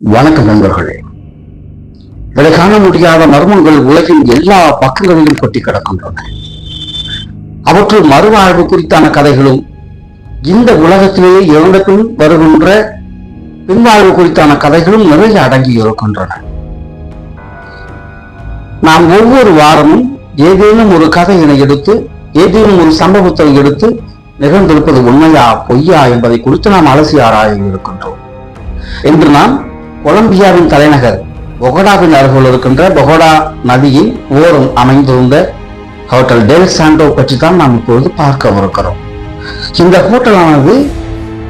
வணக்கம் நண்பர்களே. இதை காண முடியாத மர்மங்கள் உலகின் எல்லா பக்கங்களிலும் கொட்டி கிடக்கின்றன. அவற்றுள் மறுவாழ்வு குறித்தான கதைகளும் இந்த உலகத்திலேயே இறந்த பின் வருகின்ற பின்வாழ்வு குறித்தான கதைகளும் நிறைய அடங்கி இருக்கின்றன. நாம் ஒவ்வொரு வாரமும் ஏதேனும் ஒரு கதையினை எடுத்து ஏதேனும் ஒரு சம்பவத்தை எடுத்து நிகழ்ந்திருப்பது உண்மையா பொய்யா என்பதை குறித்து நாம் அலசி ஆராய இருக்கின்றோம். என்று நாம் கொலம்பியாவின் தலைநகர் பொகடாவின் அருகில் இருக்கின்ற பொகடா நதியின் ஓரம் அமைந்திருந்த ஹோட்டல் டெல் சாண்டோ பற்றி தான் நாம் இப்பொழுது பார்க்கவிருக்கிறோம். இந்த ஹோட்டலானது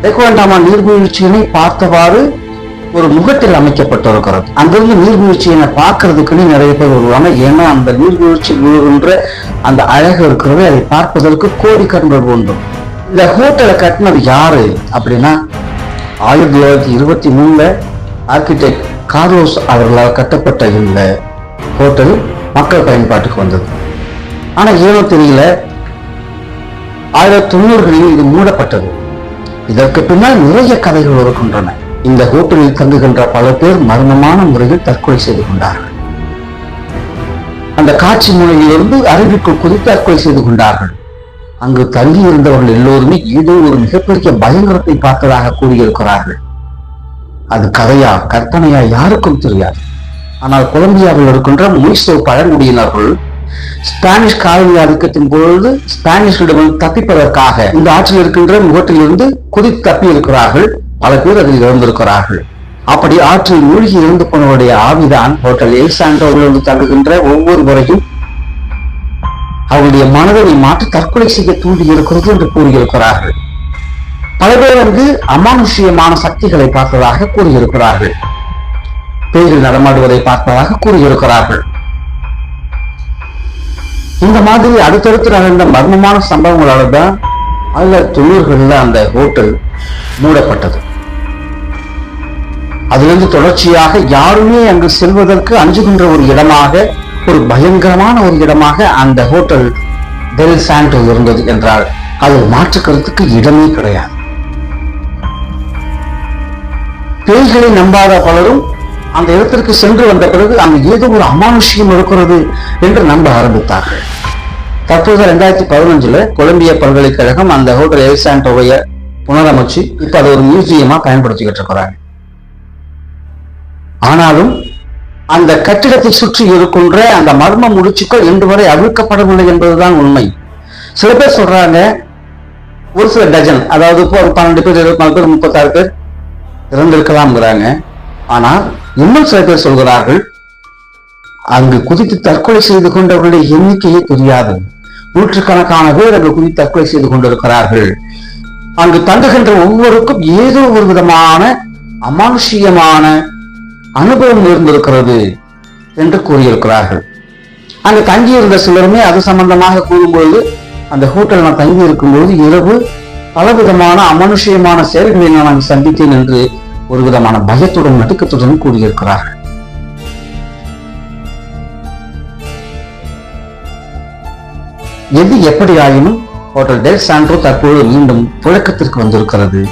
டெக்வாண்டாமா நீர்வீழ்ச்சியினை பார்த்தவாறு ஒரு முகத்தில் அமைக்கப்பட்டிருக்கிறது. அங்கிருந்து நீர்வீழ்ச்சியினை பார்க்கறதுக்குன்னு நிறைய பேர் வருவாங்க. ஏன்னா அந்த நீர்வீழ்ச்சி விழுகின்ற அந்த அழகு இருக்கிறது. அதை பார்ப்பதற்கு கோடிக்கண்கள் உண்டு இந்த ஹோட்டலை கட்டினது யாரு அப்படின்னா ஆயிரத்தி தொள்ளாயிரத்தி இருபத்தி மூணுல ஆர்கிடெக்ட் கார்லோஸ் அவர்களால் கட்டப்பட்ட இந்த ஹோட்டல் மக்கள் பயன்பாட்டுக்கு வந்தது. ஆனா ஏனோ தெரியல. ஆயிரத்தி தொண்ணூறுகளில் இது மூடப்பட்டது. இதற்கு பின்னால் நிறைய கதைகள் இருக்கின்றன. இந்த ஹோட்டலில் தங்குகின்ற பல பேர் மர்மமான முறையில் தற்கொலை செய்து கொண்டார்கள். அந்த காட்சி முனையிலிருந்து அருவிக்குள் குதித்து தற்கொலை செய்து கொண்டார்கள். அங்கு தங்கி இருந்தவர்கள் எல்லோருமே ஏதோ ஒரு மிகப்பெரிய பயங்கரத்தை பார்த்ததாக கூறியிருக்கிறார்கள். அது கதையா கற்பனையா யாருக்கும் தெரியாது. ஆனால் கொலம்பியாவில் இருக்கின்ற முனிசோ பழங்குடியினர்கள் ஸ்பானிஷ் காலனி ஆதிக்கத்தின் பொழுது ஸ்பானிஷிடமிருந்து தப்பிப்பதற்காக இந்த ஆற்றில் இருக்கின்ற முகட்டிலிருந்து குதித்து தப்பி இருக்கிறார்கள் பல பேர் அதில் இறந்திருக்கிறார்கள். அப்படி ஆற்றில் மூழ்கி இருந்து போனவருடைய ஆவிதான் ஹோட்டல் எலிசாண்டோவிலிருந்து தங்குகின்ற ஒவ்வொரு முறையும் அவருடைய மனதை மாற்றி தற்கொலை செய்ய தூண்டி இருக்கிறது என்று கூறியிருக்கிறார்கள். பல பேர் வந்து அமானுஷ்யமான சக்திகளை பார்த்ததாக கூறியிருக்கிறார்கள். பேரில் நடமாடுவதை பார்த்ததாக கூறியிருக்கிறார்கள். இந்த மாதிரி அடுத்தடுத்து நடந்த மர்மமான சம்பவங்களால தான் ஆயிரத்தி தொண்ணூறுகளில் அந்த ஹோட்டல் மூடப்பட்டது. அதிலிருந்து தொடர்ச்சியாக யாருமே அங்கு செல்வதற்கு அஞ்சுகின்ற ஒரு இடமாக ஒரு பயங்கரமான ஒரு இடமாக அந்த ஹோட்டல் டெல் சாண்டோ இருந்தது என்றால் அதில் மாற்றுக்கிறதுக்கு இடமே கிடையாது. பேய்களை நம்பாத பலரும் அந்த இடத்திற்கு சென்று வந்த பிறகு அங்கு ஏதோ ஒரு அமானுஷ்யம் இருக்கிறது என்று நம்ப ஆரம்பித்தார்கள். தற்போது ரெண்டாயிரத்தி பதினஞ்சுல கொலம்பிய பல்கலைக்கழகம் அந்த ஹோட்டல் எலிசாண்டோவைய புனரமைச்சு இப்ப அதை ஒரு மியூசியமா பயன்படுத்திக்கிட்டு இருக்கிறாங்க. ஆனாலும் அந்த கட்டிடத்தை சுற்றி இருக்கின்ற அந்த மர்ம முடிச்சுக்கள் இன்று வரை அவிழ்க்கப்படவில்லை என்பதுதான் உண்மை. சில பேர் சொல்றாங்க ஒரு சில டஜன் அதாவது இப்போ ஒரு பன்னெண்டு பேர் இருபத்தி நாலு பேர் முப்பத்தாறு பேர் இறந்திருக்கலாம்ங்கிறாங்க. ஆனால் இன்னும் சில பேர் சொல்கிறார்கள் அங்கு குதித்து தற்கொலை செய்து கொண்டவர்களுடைய எண்ணிக்கையே தெரியாது. நூற்றுக்கணக்கான பேர் அங்கு குதித்து தற்கொலை செய்து கொண்டிருக்கிறார்கள். அங்கு தங்குகின்ற ஒவ்வொருக்கும் ஏதோ ஒரு விதமான அமானுஷியமான அனுபவம் இருந்திருக்கிறது என்று கூறியிருக்கிறார்கள். அங்கு தங்கியிருந்த சிலருமே அது சம்பந்தமாக கூறும்பொழுது அந்த ஹோட்டல் நான் தங்கி இருக்கும்பொழுது இரவு பலவிதமான அமனுஷியமான செயல்களை நான் சந்தித்தேன் என்று ஒரு விதமான பயத்துடன் நடுக்கத்துடன் கூறியிருக்கிறார்கள். எது எப்படி ஆயினும் ஹோட்டல் டெல் சாண்டோ தற்போது மீண்டும் புழக்கத்திற்கு வந்திருக்கிறது.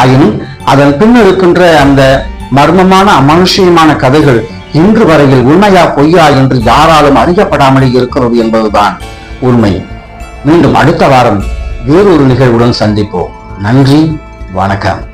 ஆயினும் அதன் பின் இருக்கின்ற அந்த மர்மமான அமனுஷியமான கதைகள் இன்று வரையில் உண்மையா பொய்யா என்று யாராலும் அறியப்படாமலே இருக்கிறது என்பதுதான் உண்மை. மீண்டும் அடுத்த வாரம் வேறொரு நிகழ்வுடன் சந்திப்போம். நன்றி வணக்கம்.